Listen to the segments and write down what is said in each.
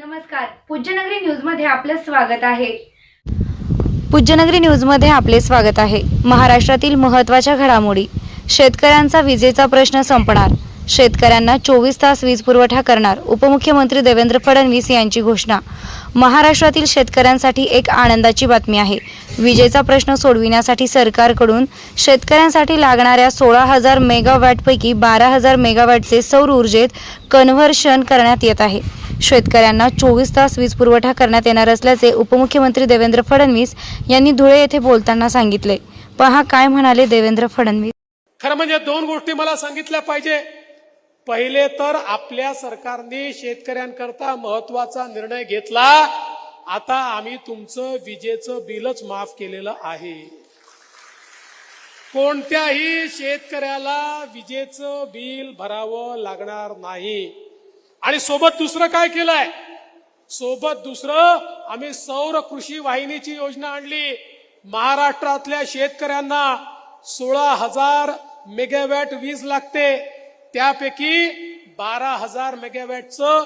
नमस्कार. पूज्यनगरी न्यूजमध्ये आपलं स्वागत आहे. पूज्यनगरी न्यूजमध्ये आपले स्वागत आहे. महाराष्ट्रातील महत्त्वाच्या घडामोडी. शेतकऱ्यांचा विजेचा प्रश्न संपणार. शेतकऱ्यांना चोवीस तास वीज पुरवठा करणार उपमुख्यमंत्री देवेंद्र फडणवीस यांची घोषणा. महाराष्ट्रातील शेतकऱ्यांसाठी एक आनंदाची बातमी आहे. विजेचा प्रश्न सोडविण्यासाठी सरकारकडून शेतकऱ्यांसाठी लागणाऱ्या सोळा हजार मेगावॅटपैकी बारा हजार मेगावॅटचे सौर ऊर्जेत कन्व्हर्शन करण्यात येत आहे. शेतकऱ्यांना चोवीस तास वीज पुरवठा करण्यात येणार असल्याचे उपमुख्यमंत्री देवेंद्र फडणवीस यांनी धुळे येथे बोलताना सांगितले. पहा काय म्हणाले देवेंद्र फडणवीस. खरं म्हणजे दोन गोष्टी मला सांगितल्या पाहिजे. पहिले तर आपल्या सरकारने शेतकऱ्यांकरता महत्त्वाचा निर्णय घेतला. आता आम्ही तुमचं विजेचं बिलच माफ केलेलं आहे. कोणत्याही शेतकऱ्याला विजेचं बिल भरावं लागणार नाही. आणि सोबत दुसरं काय केलंय? सोबत दुसरं आम्ही सौर कृषी वाहिनीची योजना आणली. महाराष्ट्रातल्या शेतकऱ्यांना सोळा हजार मेगावॅट वीज लागते. त्यापैकी बारा हजार मेगावॅटचं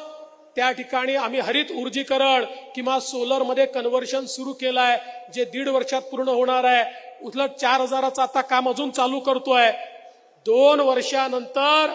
त्या ठिकाणी आम्ही हरित ऊर्जीकरण किंवा सोलरमध्ये कन्वर्शन कन्व्हर्शन सुरू केलं आहे जे दीड वर्षात पूर्ण होणार आहे. उलट चार हजाराचं आता काम अजून चालू करतोय. दोन वर्षानंतर